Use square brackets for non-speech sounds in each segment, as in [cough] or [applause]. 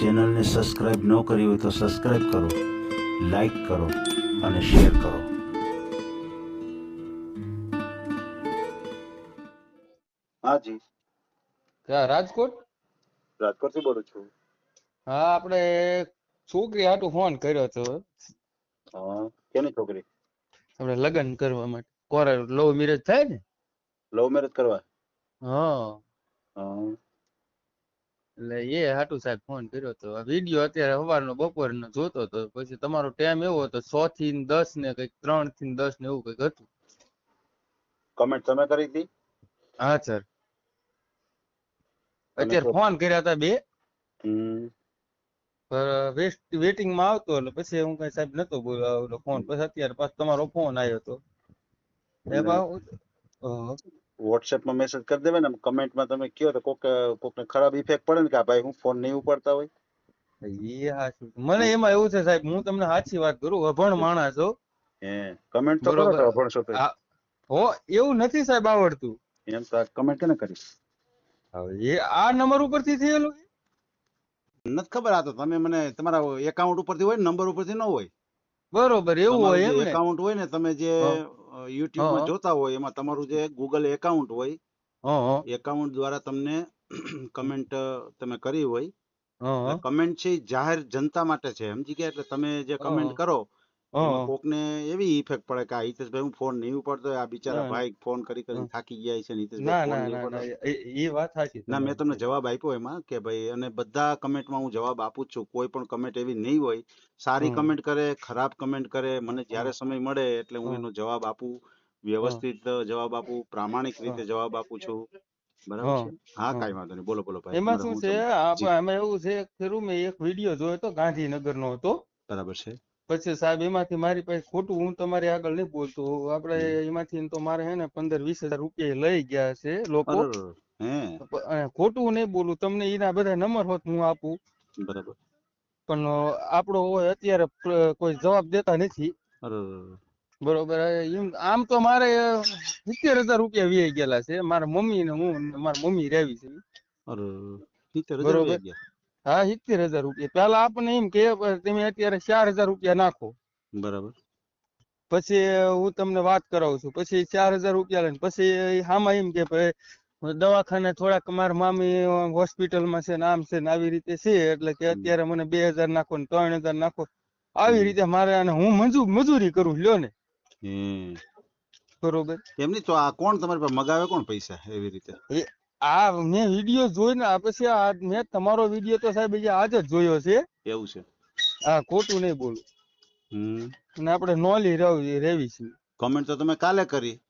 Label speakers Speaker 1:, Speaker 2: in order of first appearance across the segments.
Speaker 1: ચેનલને સબસ્ક્રાઇબ ન કરી હોય તો સબસ્ક્રાઇબ કરો લાઈક કરો અને શેર કરો. હાજી
Speaker 2: ક્યાં રાજકોટ?
Speaker 1: રાજકોટથી બોલું છું.
Speaker 2: હા આપણે છોકરી હાટુ ફોન કર્યો હતો
Speaker 1: હા કેની છોકરી?
Speaker 2: આપણે લગ્ન કરવા માટે. કોરા લવ મેરેજ થાય ને?
Speaker 1: લવ મેરેજ કરવા?
Speaker 2: હા. એટલે એ હાટુ સાહેબ ફોન કર્યો હતો વીડિયો અત્યારે સવારનો બપોરનો જોતો હતો પછી તમારો ટાઈમ એવો હતો છ થી દસ ને કંઈક ત્રણથી દસ ને એવું કંઈક હતું.
Speaker 1: કમેન્ટ તમે કરી હતી?
Speaker 2: હા સર અત્યારે ફોન કર્યા હતા બે.
Speaker 1: હમ.
Speaker 2: વેસ્ટ વેટિંગમાં આવતો એટલે પછી હું કઈ સાહેબ નતો બોલ્યો ફોન પછી અત્યારે પાછો તમારો ફોન આવ્યો હતો.
Speaker 1: વોટ્સએપમાં મેસેજ કરી દેવાય ને કમેન્ટમાં તમે કયો તો કોક કોકને ખરાબ ઇફેક્ટ પડે ને કે આ ભાઈ હું ફોન નહીં ઉપાડતા હોય.
Speaker 2: એ હાચું. મને એમાં એવું છે સાહેબ હું તમને સાચી વાત કરું અભણ માણસ હો.
Speaker 1: હે કમેન્ટ તો કરો અભણ
Speaker 2: આ- હો એવું નથી સાહેબ આવડતું.
Speaker 1: એમ તો કમેન્ટ કેને કરી?
Speaker 2: હવે એ આ નંબર ઉપરથી થયેલું
Speaker 1: નથી ખબર આ તો તમે મને તમારા એકાઉન્ટ ઉપરથી હોય ને નંબર ઉપરથી ન હોય.
Speaker 2: બરોબર એવું હોય એમ
Speaker 1: એકાઉન્ટ હોય ને તમે જે.
Speaker 2: યુટ્યુબમાં
Speaker 1: જોતા હોય એમાં તમારું જે ગૂગલ એકાઉન્ટ હોય એકાઉન્ટ દ્વારા તમને [clears throat] કમેન્ટ તમે કરી હોય. કમેન્ટ છે જાહેર જનતા માટે છે સમજી ગયા? એટલે તમે જે કમેન્ટ કરો એમાં કોકને એવી ઇફેક્ટ પડે કે આ હિતેશભાઈ હું ફોન નહીં ઉપાડતો આ બિચારા ભાઈ ફોન કરી કરીને થાકી ગયા છે હિતેશભાઈ
Speaker 2: એ વાત સાચી
Speaker 1: ના મેં તમને જવાબ આપ્યો એમાં કે ભાઈ અને બધા કમેન્ટમાં હું જવાબ આપું છું. કોઈ પણ કમેન્ટ એવી નહીં હોય. સારી કમેન્ટ કરે ખરાબ કમેન્ટ કરે મને જ્યારે સમય મળે એટલે હું એનો જવાબ આપું વ્યવસ્થિત જવાબ આપું પ્રામાણિક રીતે જવાબ આપું છું. બરાબર છે? હા
Speaker 2: હમ.
Speaker 1: વાંધો નહીં. બોલો બોલો ભાઈ.
Speaker 2: એમાં શું છે? એવું છે ખરું મેં એક વીડિયો જોયો હતો ગાંધીનગર નો હતો.
Speaker 1: બરાબર છે.
Speaker 2: પછી સાહેબ એમાંથી મારી પાસે ખોટું હું તમારી આગળ નહીં બોલતો. આપણે એમાંથી તો મારે હે ને પંદર વીસ હજાર રૂપિયા લઈ ગયા છે લોકો. ખોટું નહીં બોલું તમને એના બધા નંબર હોત હું આપું.
Speaker 1: બરાબર.
Speaker 2: પણ આપણો હોય અત્યારે કોઈ જવાબ દેતા નથી. બરોબર. એમ આમ તો મારે સિત્તેર હજાર રૂપિયા વી ગયેલા છે. મારા મમ્મી ને હું મારા મમ્મી રહેવી છે. બરોબર. હા સિત્તેર હજાર રૂપિયા. પેલા આપણને એમ કે તમે અત્યારે ચાર હજાર રૂપિયા નાખો.
Speaker 1: બરાબર.
Speaker 2: પછી હું તમને વાત કરાવું છું. પછી ચાર હજાર રૂપિયા લઈને પછી આમાં એમ કે ભાઈ દવાખાને થોડાક મારા મામી હોસ્પિટલમાં છે ને આમ છે ને આવી રીતે છે એટલે કે અત્યારે મને બે હજાર નાખો ને ત્રણ હજાર નાખો. આવી રીતે મારે અને હું મજૂ મજૂરી કરું લ્યો ને. બરોબર?
Speaker 1: એમ નહીં તો આ કોણ તમારી પાસે મગાવે? કોણ પૈસા? એવી રીતે?
Speaker 2: આ મેં વીડિયો જોઈને આ પછી આ મેં તમારો વીડિયો તો સાહેબ હજી આજ જ જોયો છે.
Speaker 1: એવું છે?
Speaker 2: હા ખોટું નહીં બોલું.
Speaker 1: હમ.
Speaker 2: અને આપણે નોલી રહેવી રહેવી છે.
Speaker 1: કમેન્ટ તો તમે કાલે કરી.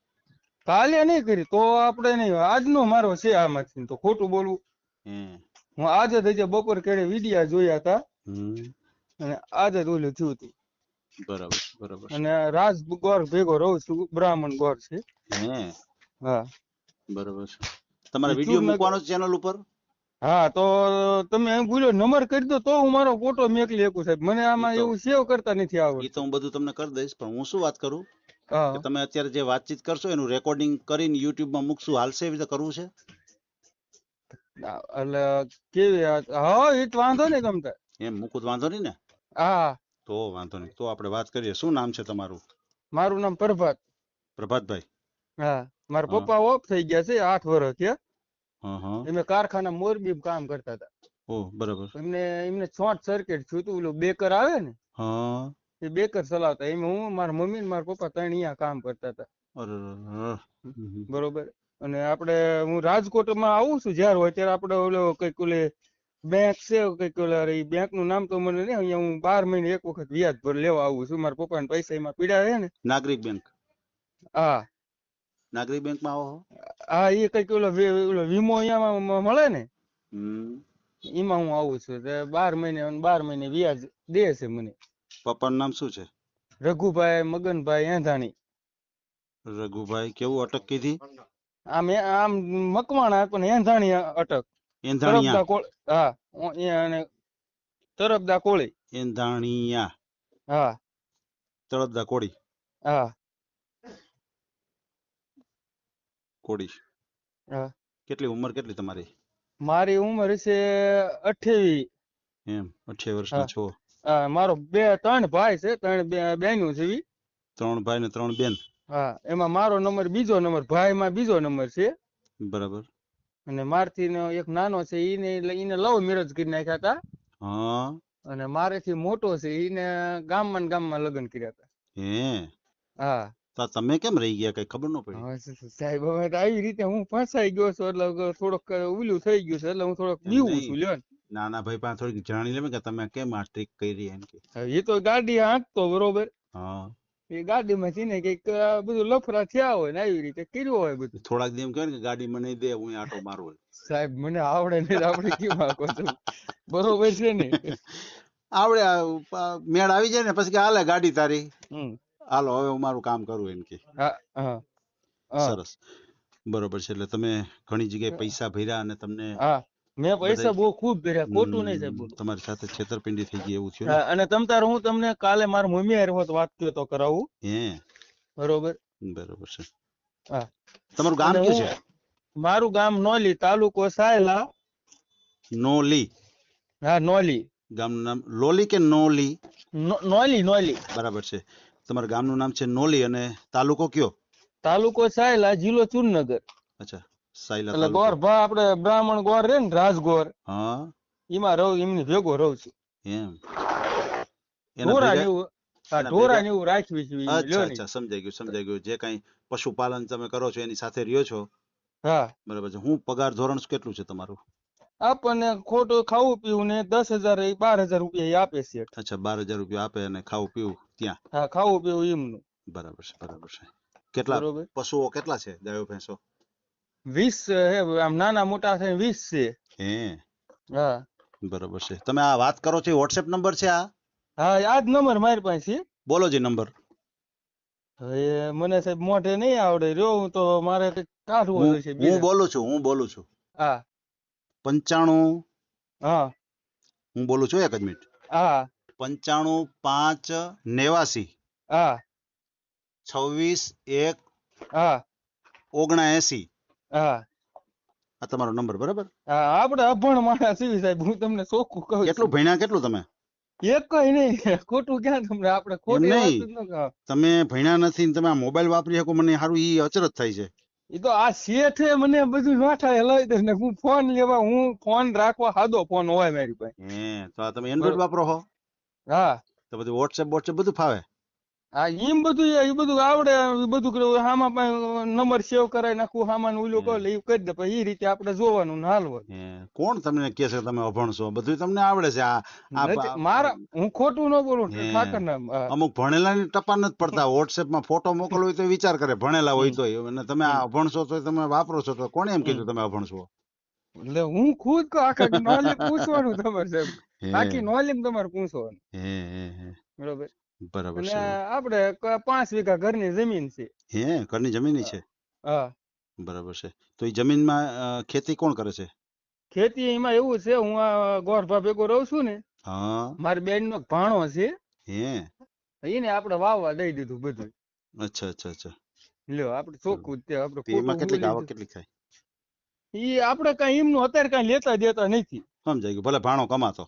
Speaker 2: કાલે નહીં કરી તો આપણે નહીં આજનો મારો છે આમાંથી તો ખોટું બોલવું
Speaker 1: હે
Speaker 2: હું આજે જ હજી બપોર કેડે વિડિયા જોયા હતા.
Speaker 1: હમ.
Speaker 2: અને આજે જ ઓલું થયું હતું.
Speaker 1: બરાબર બરાબર.
Speaker 2: અને રાજ ગોર ભેગો રહું છું બ્રાહ્મણ ગોર છે.
Speaker 1: હે?
Speaker 2: હા.
Speaker 1: બરાબર છે. તમારે વીડિયો મૂકવાનો ચેનલ ઉપર?
Speaker 2: હા તો તમે એમ ભૂલ્યો નંબર કરી દો તો હું મારો ફોટો મેકલી શકું સાહેબ. મને આમાં એવું સેવ કરતા નથી
Speaker 1: એ તો હું બધું તમને કરી દઈશ પણ હું શું વાત કરું? કે તમે અત્યારે જે વાતચીત કરશો એનું રેકોર્ડિંગ કરીને YouTube માં મૂકશું હાલશે એવી રીતે કરવું છે?
Speaker 2: એટલે કેવી હા એ તો વાંધો નહીં ગમતા
Speaker 1: એમ મૂકું તો વાંધો નહીં ને?
Speaker 2: હા.
Speaker 1: તો વાંધો નહીં. તો આપણે વાત કરીએ. શું નામ છે તમારું?
Speaker 2: મારું નામ પ્રભાત.
Speaker 1: પ્રભાતભાઈ.
Speaker 2: હા મારા પપ્પા ઓફ થઈ ગયા છે આઠ વર્ષ છે એમને કારખાના મોરબી કામ કરતા હતા.
Speaker 1: ઓ બરાબર.
Speaker 2: એમને એમને શોર્ટ સર્કિટ થયું હતું ઓલું બેકર આવે ને
Speaker 1: હા
Speaker 2: એ બેકર ચલાવતા. એમાં હું મારા મમ્મી ને મારા પપ્પા ત્રણ અહીંયા કામ કરતા હતા. બરોબર. અને આપણે હું રાજકોટમાં આવું છું જ્યારે હોય ત્યારે આપણે ઓલો કંઈક ઓલે બેંક છે કંઈક ઓલા એ બેંકનું નામ તો મને નહીં અહીંયા હું બાર મહિને એક વખત વ્યાજ ભર લેવા આવું છું. મારા પપ્પા ને પૈસા એમાં પીડા છે ને.
Speaker 1: નાગરિક બેંક
Speaker 2: હા.
Speaker 1: નાગરિક બેંકમાં આવો
Speaker 2: હા એ કંઈક ઓલો ઓલો વીમો અહીંયા મળે ને?
Speaker 3: એમાં
Speaker 2: હું આવું છું. તે બાર મહિને બાર મહિને વ્યાજ દે છે મને.
Speaker 1: પપ્પાનું નામ શું છે?
Speaker 2: રઘુભાઈ મગનભાઈ એંધાણી.
Speaker 1: રઘુભાઈ કેવું અટક કીધી?
Speaker 2: આમ આમ મકવાણા પણ એંધાણી અટક.
Speaker 1: એંધાણીયા.
Speaker 2: કોળ હા અને તરફદા કોળી.
Speaker 1: એંધાણીયા.
Speaker 2: હા.
Speaker 1: તળપદા કોળી.
Speaker 2: હા.
Speaker 1: કોડી
Speaker 2: હા.
Speaker 1: કેટલી ઉંમર કેટલી તમારી?
Speaker 2: મારી ઉંમર છે અઠ્યાવી.
Speaker 1: એમ અઠ્યાવી વર્ષના છો?
Speaker 2: મારો બે ત્રણ ભાઈ છે ત્રણ બેનો છે
Speaker 1: ત્રણ ભાઈ ને ત્રણ બેન?
Speaker 2: હા એમાં મારો નંબર બીજો નંબર ભાઈમાં બીજો નંબર છે.
Speaker 1: બરાબર.
Speaker 2: અને મારથી એક નાનો છે ઈને ઈને લવ મેરેજ કરી નાખ્યા હતા
Speaker 1: હા.
Speaker 2: અને મારેથી મોટો છે ઈને ગામમાં ને ગામમાં લગ્ન કર્યા હતા
Speaker 1: હે?
Speaker 2: હા.
Speaker 1: તો તમે કેમ રહી ગયા કઈ ખબર ન પડી?
Speaker 2: સાહેબ હવે તો આવી રીતે હું ફસાઈ ગયો છું એટલે થોડોક ઉલું થઈ ગયું છે એટલે હું થોડોક બીવું છું લ્યો ના.
Speaker 1: ના ભાઈ પાસે થોડીક જાણી લેમે કે તમે કેમ આ ટ્રીક કરી એમ કે.
Speaker 2: એ તો ગાડી હાંકતો બરોબર.
Speaker 1: હા.
Speaker 2: એ ગાડીમાં છે ને કંઈક બધું લફરા થયા હોય ને આવી રીતે કર્યું હોય બધું.
Speaker 1: થોડાક દી એમ કહેવાય ને કે ગાડી મને દે હું આટો મારું
Speaker 2: સાહેબ મને આવડે નહીં આપણે કેમ આખો છું બરોબર છે ને. [laughs]
Speaker 1: આવડે મેળ આવી જાય ને પછી કે હાલે ગાડી તારી.
Speaker 2: હમ.
Speaker 1: હાલો હવે હું મારું કામ કરું એમ કે. સરસ. બરોબર છે એટલે તમે ઘણી જગ્યાએ પૈસા ભર્યા અને તમને
Speaker 2: મેં પૈસા બહુ ખૂબ ભર્યા ખોટું નહીં સાહેબ
Speaker 1: તમારી સાથે છેતરપિંડી થઈ ગઈ એવું થયું
Speaker 2: અને તમ તાર હું તમને કાલે મારા મમ્મી હારે હોત વાત કર્યો તો કરાવું.
Speaker 1: હે.
Speaker 2: બરોબર?
Speaker 1: બરોબર છે.
Speaker 2: હા.
Speaker 1: તમારું ગામ કયું છે?
Speaker 2: મારું ગામ નોલી તાલુકો સાયલા.
Speaker 1: નોલી.
Speaker 2: હા નોલી.
Speaker 1: ગામનું નામ લોલી કે નોલી?
Speaker 2: નોલી નોલી.
Speaker 1: બરાબર છે. તમારા ગામનું નામ છે નોલી અને તાલુકો કયો?
Speaker 2: તાલુકો સાયલા જિલ્લો ચુનનગર
Speaker 1: અચ્છા સાયલા
Speaker 2: એટલે ગોર ભા આપણે બ્રાહ્મણ ગોર રે ને રાજગોર
Speaker 1: હા.
Speaker 2: એમાં રહું એમની ભેગો રહું છું.
Speaker 1: એમ.
Speaker 2: ઢોરા જેવું ઢોરા જેવું રાખવી છે
Speaker 1: અચ્છા અચ્છા સમજાઈ ગયું સમજાઈ ગયું. જે કઈ પશુપાલન તમે કરો છો એની સાથે રહ્યો છો?
Speaker 2: હા.
Speaker 1: બરાબર છે. હું પગાર ધોરણ કેટલું છે તમારું?
Speaker 2: આપણને ખોટું ખાવું પીવું ને દસ હજાર એ બાર હજાર રૂપિયા આપે છે.
Speaker 1: અચ્છા બાર હજાર રૂપિયા આપે અને ખાવું પીવું. ત્યાં?
Speaker 2: હા ખાવું પીવું એમનું
Speaker 1: બરાબર છે બરાબર છે. કેટલા પશુઓ કેટલા છે ગાયો ભેંસો?
Speaker 2: વીસ હે આમ નાના મોટા થઈને વીસ છે.
Speaker 1: હે?
Speaker 2: હા.
Speaker 1: બરાબર છે. તમે આ વાત કરો છો વોટ્સએપ નંબર છે આ?
Speaker 2: હા આ જ નંબર મારી પાસે. છે
Speaker 1: બોલો જે નંબર.
Speaker 2: હવે મને સાહેબ મોઢે નહીં આવડે. રહ્યો હું તો મારે કાઢવું જોઈશે
Speaker 1: હું બોલું છું હું બોલું છું.
Speaker 2: હા.
Speaker 1: પંચાણું?
Speaker 2: હા.
Speaker 1: હું બોલું છું એક જ મિનિટ.
Speaker 2: હા.
Speaker 1: પંચાણું પાંચ નેવાસી.
Speaker 2: હા.
Speaker 1: છવ્વીસ એક
Speaker 2: હા.
Speaker 1: ઓગણાએસી.
Speaker 2: હા.
Speaker 1: આ તમારો નંબર બરાબર?
Speaker 2: હા આપણે અભણ માણસ છીએ સાહેબ હું તમને ચોખ્ખું કહું
Speaker 1: કેટલું ભણ્યા કેટલું તમે?
Speaker 2: એક કઈ નહીં ખોટું ક્યાં તમને આપણે ખોટું
Speaker 1: નહીં. તમે ભણ્યા નથી ને તમે આ મોબાઈલ વાપરી શકો મને સારું ઈ અચરજ થાય છે.
Speaker 2: એ તો આ શેઠે મને બધું નાઠાએ લઈ દે ને હું ફોન લેવા હું ફોન રાખવા હાદો ફોન હોય મારી પાસે.
Speaker 1: હે તો આ તમે એન્ડ્રોઈડ વાપરો છો
Speaker 2: હા.
Speaker 1: તો બધું વોટ્સએપ વોટ્સએપ બધું ફાવે?
Speaker 2: હા એમ બધું એ બધું આવડે એ બધું હામાં નંબર સેવ કરાવી નાખું હામાં ઓલું કરે એ કરી દે પછી એ રીતે આપણે જોવાનું ને હાલવાનું.
Speaker 1: કોણ તમને કે છે તમે અભણ છો બધું તમને આવડે છે આ
Speaker 2: મારા હું ખોટું ન બોલું. ઠાકર
Speaker 1: અમુક ભણેલા ની ટપા નથી પડતા વોટ્સએપમાં ફોટો મોકલવો હોય તો વિચાર કરે ભણેલા હોય તો અને તમે આ અભણ છો તો તમે વાપરો છો તો કોણે એમ કીધું તમે અભણ છો
Speaker 2: એટલે હું ખુદ આખા [laughs] નોલેજ પૂછવાનું તમારે સાહેબ. બાકી નોલેજ તમારે પૂછવાનું. બરોબર?
Speaker 1: બરાબર છે.
Speaker 2: આપણે પાંચ વીઘા ઘરની જમીન છે.
Speaker 1: હે ઘરની જમીન છે?
Speaker 2: હા.
Speaker 1: બરાબર છે. તો એ જમીનમાં ખેતી કોણ કરે છે?
Speaker 2: ખેતી એમાં એવું છે હું આ ગોરભા ભેગો રહું છું ને
Speaker 1: હા.
Speaker 2: મારી બેન નો ભાણો છે.
Speaker 1: હે.
Speaker 2: એને આપણે વાવવા દઈ દીધું બધું.
Speaker 1: અચ્છા અચ્છા અચ્છા.
Speaker 2: લ્યો આપણે ચોખ્ખું તે આપણે
Speaker 1: એમાં
Speaker 2: કેટલી
Speaker 1: આવક કેટલી થાય
Speaker 2: ઈ આપણે કઈ એમનું અત્યારે કઈ લેતા દેતા નથી.
Speaker 1: સમજાઈ ગયું. ભલે ભાણો કમાતો.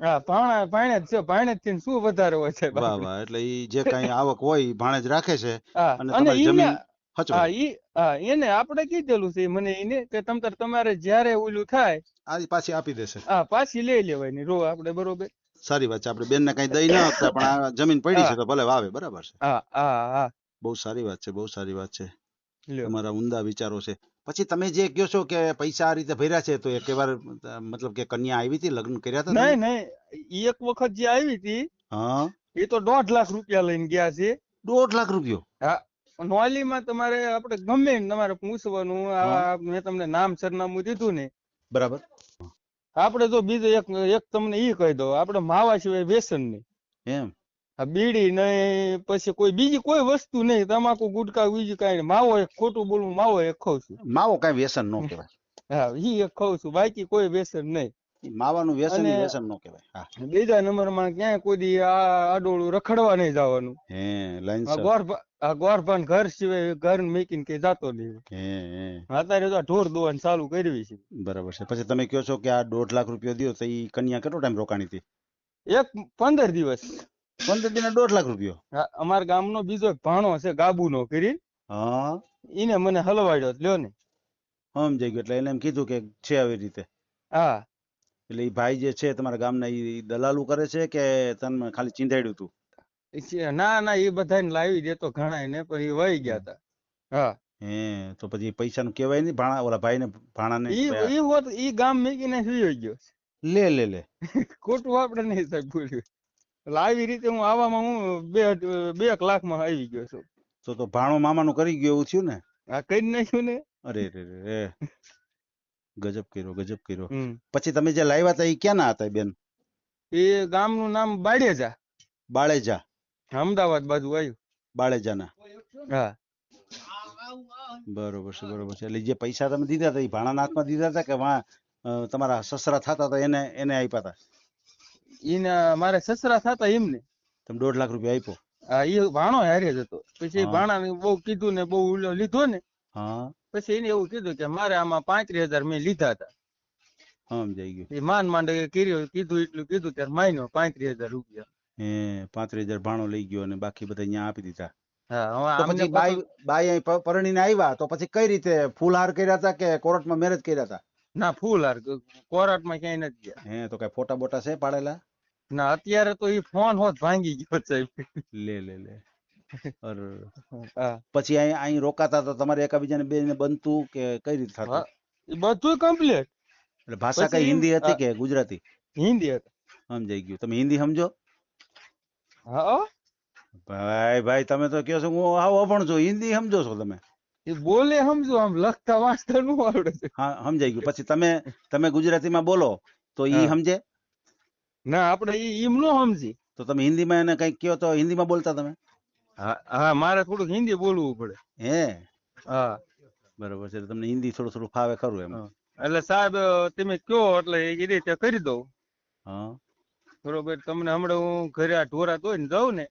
Speaker 2: હા ભાણા ભાણે જ છે. ભાણે જ શું વધારે હોય છે
Speaker 1: વાહ વાહ. એટલે ઈ જે કઈ આવક હોય ઈ ભાણે જ રાખે છે. અને તમારી જમીન
Speaker 2: હા ઈ હા એને આપણે કીધેલું છે. મને એને કે તમ તાર તમારે જ્યારે ઓલું થાય
Speaker 1: આ પાછી આપી દેશે.
Speaker 2: હા પાછી લઈ લેવાની. રો આપણે બરોબર.
Speaker 1: સારી વાત છે. આપણે બેન ને કઈ દઈ ના આપતા પણ આ જમીન પડી છે તો ભલે વાવે બરાબર છે.
Speaker 2: હા હા હા.
Speaker 1: બહુ સારી વાત છે બહુ સારી વાત છે. તમારા ઊંડા વિચારો છે. પછી તમે જે કહો છો કે પૈસા આ રીતે ભર્યા છે તો એક વાર મતલબ કે કન્યા આવી હતી લગ્ન કર્યા હતા
Speaker 2: નહીં નહીં. એક વખત જે આવી હતી
Speaker 1: હા.
Speaker 2: એ તો દોઢ લાખ રૂપિયા લઈને ગયા છે.
Speaker 1: દોઢ લાખ રૂપિયો?
Speaker 2: નોલીમાં તમારે આપણે ગમે તમારે પૂછવાનું આ મેં તમને નામ સરનામું દીધું ને.
Speaker 1: બરાબર.
Speaker 2: આપણે તો બીજું એક એક તમને ઈ કહી દઉં આપણે માવા સિવાય વ્યસન નહીં.
Speaker 1: એમ.
Speaker 2: બીડી નહીં પછી કોઈ બીજી કોઈ વસ્તુ નહીં તમાકુ ગુટકા બીજું કાંઈ માવો એક ખોટું બોલવું માવો એક ખાઉં છું.
Speaker 1: માવો કઈ વ્યસન નો કહેવાય.
Speaker 2: હા ઈ એક ખાઉં છું. બાકી કોઈ વ્યસન નહીં.
Speaker 1: માવાનું વ્યસન વ્યસન નો કહેવાય.
Speaker 2: બીજા નંબરમાં ક્યાંય કોઈ દી આ આડોળું રખડવા નહીં જવાનું.
Speaker 1: હે લાઈન
Speaker 2: ગોરભા ગોરભાન ઘર સિવાય ઘર મેકીને કઈ જાતો નહીં
Speaker 1: હે હે.
Speaker 2: અત્યારે તો ઢોર દોવાનું ચાલુ કરવી છે.
Speaker 1: બરાબર છે. પછી તમે કહો છો કે આ દોઢ લાખ રૂપિયા દો તો ઈ કન્યા કેટલો ટાઈમ રોકાણી હતી?
Speaker 2: એક પંદર દિવસ.
Speaker 1: પંદર દિને દોઢ લાખ રૂપિયો.
Speaker 2: અમારા ગામનો બીજો ભાણો છે ગાબુનો કરી
Speaker 1: હા.
Speaker 2: ઈને મને હલવાડ્યો લ્યો ને.
Speaker 1: સમજાઈ ગયું એટલે એને એમ કીધું કે છે આવી રીતે.
Speaker 2: હા.
Speaker 1: એટલે એ ભાઈ જે છે તમારા ગામના એ દલાલું કરે છે કે તને ખાલી ચીંધાડ્યું તું?
Speaker 2: ના ના એ બધાને લાવી દેતો ઘણા ને પણ એ વહી ગયા હતા હા.
Speaker 1: હે તો પછી પૈસા નું કેવાય નહીં ભાણા ઓલા ભાઈ ને
Speaker 2: ભાણા
Speaker 1: ને
Speaker 2: ઈ હોત ઈ ગામ મેકીને સુઈ ગયો
Speaker 1: લે લે લે.
Speaker 2: ખોટું આપણે નહીં સાહેબ બોલ્યું એટલે આવી રીતે હું આવામાં હું બે બે એક લાખમાં આવી ગયો છું.
Speaker 1: તો તો ભાણો મામાનું કરી ગયો એવું થયું ને?
Speaker 2: આ કરી નાખ્યું ને.
Speaker 1: અરે રે રે ગજબ કર્યો ગજબ કર્યો. પછી તમે જે લાવ્યા હતા એ ક્યાંના હતા બેન?
Speaker 2: એ ગામનું નામ બાડેજા
Speaker 1: બાળેજા.
Speaker 2: અમદાવાદ બાજુ આવ્યું.
Speaker 1: બાળેજાના.
Speaker 2: હા.
Speaker 1: બરોબર છે બરોબર છે. એટલે જે પૈસા તમે દીધા હતા એ ભાણાના હાથમાં દીધા હતા કે વા તમારા સસરા થતા હતા એને એને આપ્યા હતા?
Speaker 2: ઈને મારે સસરા થતા એમને.
Speaker 1: તમે દોઢ લાખ રૂપિયા આપ્યો?
Speaker 2: હા એ ભાણો હારે જ હતો. પછી ભાણા બહુ કીધું ને બહુ લીધો ને.
Speaker 1: હા.
Speaker 2: પછી એને એવું કીધું કે મારે આમાં પાંત્રીસ હજાર મેં લીધા હતા.
Speaker 1: સમજાઈ ગયું.
Speaker 2: એ માન માંડે કર્યો કીધું એટલું કીધું ત્યારે માન્યો પાંત્રીસ હજાર રૂપિયા.
Speaker 1: હે પાંત્રીસ હજાર ભાણો લઈ ગયો અને બાકી બધા અહીંયા આપી દીધા.
Speaker 2: હા
Speaker 1: પછી બાઈ બાઈ અહીં પરણીને આવ્યા તો પછી કઈ રીતે ફૂલહાર કર્યા હતા કે કોર્ટમાં મેરેજ કર્યા હતા?
Speaker 2: ના ફૂલ હાર કોરાટમાં ક્યાંય નથી ગયા.
Speaker 1: હે તો કઈ ફોટા બોટા છે પાડેલા?
Speaker 2: ના અત્યારે તો એ ફોન હોત ભાંગી ગયો છે.
Speaker 1: લે લે લે. પછી અહીં અહીં રોકાતા તો તમારે એકાબીજાને બેને બનતું કે કઈ રીતે થતું?
Speaker 2: બધું કમ્પ્લીટ
Speaker 1: એટલે ભાષા કઈ હિન્દી હતી કે ગુજરાતી?
Speaker 2: હિન્દી હતા.
Speaker 1: સમજાઈ ગયું. તમે હિન્દી સમજો?
Speaker 2: હા.
Speaker 1: ભાઈ ભાઈ તમે તો કહો છો હું આવો પણ છું. હિન્દી સમજો છો તમે?
Speaker 2: એ બોલે સમજો આમ લખતા વાંચતા નું આવડે. છે
Speaker 1: હા સમજાઈ ગયું. પછી તમે તમે ગુજરાતીમાં બોલો તો ઈ સમજે?
Speaker 2: ના આપણે એમ ન સમજી.
Speaker 1: તો તમે હિન્દીમાં એને કંઈક કયો તો હિન્દીમાં બોલતા તમે?
Speaker 2: હા હા મારે થોડુંક હિન્દી બોલવું પડે.
Speaker 1: હે?
Speaker 2: હા.
Speaker 1: બરોબર છે તમને હિન્દી થોડું થોડું ફાવે ખરું એમ.
Speaker 2: એટલે સાહેબ તમે કયો એટલે એ રીતે કરી દઉં.
Speaker 1: હા.
Speaker 2: બરોબર તમને હમણાં હું ઘરે આ ઢોરા ધોઈને જાઉં ને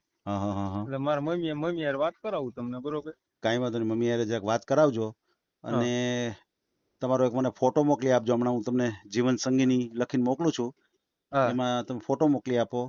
Speaker 2: એટલે મારા મમ્મી મમ્મી યાર વાત કરાવું તમને બરોબર?
Speaker 1: કાંઈ વાંધો નહીં મમ્મી યાર જરાક વાત કરાવજો. અને તમારો એક મને ફોટો મોકલી આપજો હમણાં હું તમને જીવન સંગીની લખીને મોકલું છું.
Speaker 2: હા.
Speaker 1: એમાં તમે ફોટો મોકલી આપો.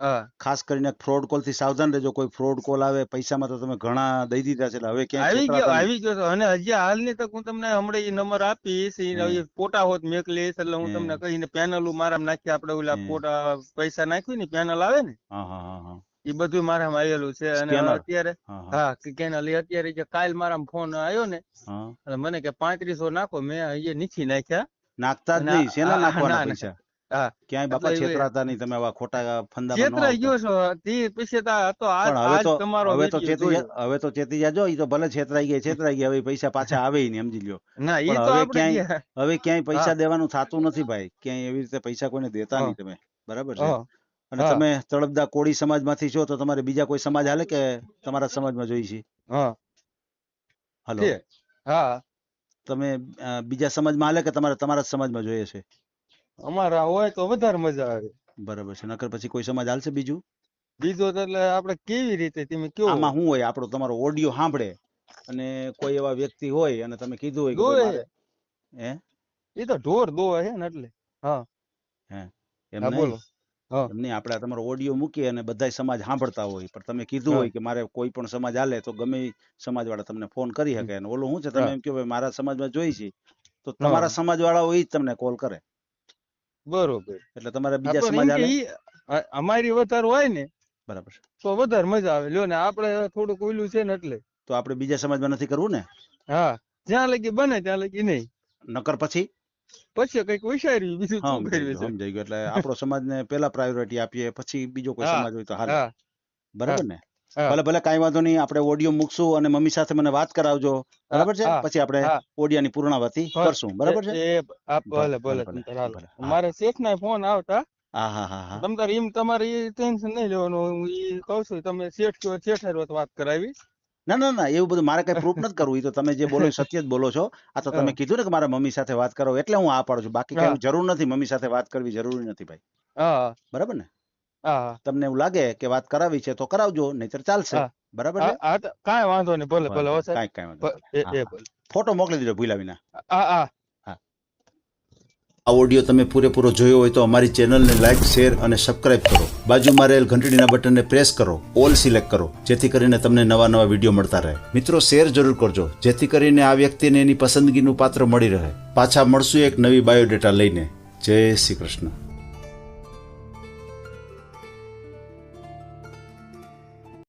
Speaker 2: હા.
Speaker 1: ખાસ કરીને ફ્રોડ કોલથી સાવધાન રહેજો. કોઈ ફ્રોડ કોલ આવે પૈસામાં તો તમે ઘણા દઈ દીધા છે. એટલે હવે ક્યાંય
Speaker 2: આવી ગયો
Speaker 1: છેતરાતા નહીં.
Speaker 2: આવી ગયો. અને હજી હાલની તક હું તમને હમણાં એ નંબર આપીશ. ઈ
Speaker 1: હમ.
Speaker 2: ફોટા હોત મેકલીશ એટલે હું
Speaker 1: હમ.
Speaker 2: તમને કહીને પેનલ મારા નાખી આપણે ઓલા
Speaker 1: હમ.
Speaker 2: ફોટા પૈસા નાખ્યું ને પેનલ આવે ને?
Speaker 1: હા હા હા હા.
Speaker 2: એ બધું મારામાં આવેલું છે. અને
Speaker 1: Scanner.
Speaker 2: અત્યારે
Speaker 1: હા હા.
Speaker 2: હા કે કેનલ અત્યારે જે કાલ મારા ફોન આવ્યો ને
Speaker 1: હા.
Speaker 2: એટલે મને કે પાંત્રીસો નાખો. મેં અહીંયા નીચી નાખ્યા.
Speaker 1: નાખતા જ
Speaker 2: અને
Speaker 1: નહીં. શેના
Speaker 2: આ-
Speaker 1: નાખવાના
Speaker 2: ના, ના.
Speaker 1: પૈસા? ક્યાંય બાપા છેતરાતા નહીં તમે આવા ખોટા ફંદા
Speaker 2: છેતરાઈ ગયો છો. તે પછી તો આ આજ તમારો
Speaker 1: હવે તો ચેતી હવે તો ચેતી જાજો ઈ તો ભલે છેતરાઈ ગયા છેતરાઈ ગયા હવે પૈસા પાછા આવે નહીં સમજી લ્યો.
Speaker 2: ના ઈ તો
Speaker 1: હવે ક્યાંય- હવે ક્યાંય પૈસા દેવાનું થાતું નથી ભાઈ. ક્યાંય એવી રીતે પૈસા કોઈને દેતા નહીં તમે. બરાબર છે? અને. તમે તળપદા કોળી સમાજમાંથી છો તો તમારે બીજા કોઈ સમાજ હાલે કે તમારા સમાજમાં જોઈ છે?
Speaker 2: હા.
Speaker 1: હલો.
Speaker 2: હા.
Speaker 1: તમે બીજા સમાજમાં હાલે કે તમારે તમારા સમાજમાં જોઈએ છે?
Speaker 2: અમારા હોય તો વધારે મજા આવે.
Speaker 1: બરાબર છે નકર પછી કોઈ સમાજ હાલશે બીજું?
Speaker 2: બીજો તો એટલે આપણે કેવી રીતે તમે કયો
Speaker 1: આમાં શું હોય? આપણો તમારો ઓડિયો સાંભળે અને કોઈ એવા વ્યક્તિ હોય અને તમે કીધું હોય કે મારે- હે?
Speaker 2: એ તો ઢોર દોવા છે ને એટલે.
Speaker 1: એમ
Speaker 2: હા
Speaker 1: નહીં?
Speaker 2: બોલો. હા.
Speaker 1: એમ નહીં આપણે આ તમારો ઓડિયો મૂકીએ અને બધાય સમાજ સાંભળતા હોય. પણ તમે કીધું
Speaker 2: હા.
Speaker 1: હોય કે મારે કોઈ પણ સમાજ હાલે તો ગમે ઈ સમાજવાળા તમને ફોન કરી શકે. અને ઓલું શું છે તમે
Speaker 2: હા.
Speaker 1: એમ કહો ભાઈ મારા સમાજમાં જોઈ છે. તો તમારા સમાજવાળા હોય ઈ જ તમને કોલ કરે.
Speaker 2: બરોબર.
Speaker 1: એટલે તમારે બીજા સમાજ
Speaker 2: અ- અમારી વધારે હોય ને
Speaker 1: બરાબર
Speaker 2: તો વધારે મજા આવે. લ્યો ને આપણે થોડુંક ઓલું છે ને એટલે.
Speaker 1: તો આપણે બીજા સમાજમાં નથી કરવું ને?
Speaker 2: હા જ્યાં લગી બને ત્યાં લગી નહીં.
Speaker 1: નકર પછી?
Speaker 2: પછી કંઈક વિચાર્યું બીજું શું
Speaker 1: ગયું સમજાઈ ગયું. એટલે આપણો સમાજને પેલા પ્રાયોરિટી આપીએ પછી બીજો કોઈ સમાજ હોય તો હાલે. બરાબર ને. ભલે ભલે કઈ વાંધો નહીં આપણે ઓડિયો મૂકશું અને મમ્મી સાથે મને વાત કરાવજો. બરાબર છે? પછી આપણે ઓડિયાની પૂર્ણાવતી કરશું. બરાબર છે?
Speaker 2: ભલે
Speaker 1: ભલે.
Speaker 2: મારે શેખ ના ફોન આવતા.
Speaker 1: હા હા હા હા.
Speaker 2: તમ તારે એમ તમારે ટેન્શન નહીં લેવાનું. હું ઈ કહું છું તમે શેઠ શેઠ વાત કરાવી.
Speaker 1: ના ના ના એવું બધું મારે કઈ પ્રૂફ નથી કરવું. તો તમે જે બોલો સત્ય જ બોલો છો. આ તો તમે કીધું ને કે મારા મમ્મી સાથે વાત કરો એટલે હું આ પાડું છું. બાકી કઈ જરૂર નથી. મમ્મી સાથે વાત કરવી જરૂરી નથી ભાઈ. બરાબર ને? તમને એવું લાગે કે વાત કરાવી છે તો કરાવજો નહીતર ચાલશે. બરાબર છે
Speaker 2: કાંઈ વાંધો નહીં ભલે ભલે
Speaker 1: કાંઈ કાંઈ વાંધો ફોટો મોકલી દેજો ભૂલા વિના.
Speaker 2: હા હા.
Speaker 1: આ ઓડિયો તમે પૂરેપૂરો જોયો હોય તો અમારી ચેનલને લાઇક શેર અને સબસ્ક્રાઇબ કરો. બાજુમાં રહેલ ઘંટડીના બટનને પ્રેસ કરો. ઓલ સિલેક્ટ કરો જેથી કરીને તમને નવા નવા વીડિયો મળતા રહે. મિત્રો શેર જરૂર કરજો જેથી કરીને આ વ્યક્તિને એની પસંદગીનું પાત્ર મળી રહે. પાછા મળશું એક નવી બાયોડેટા લઈને. જય શ્રી કૃષ્ણ.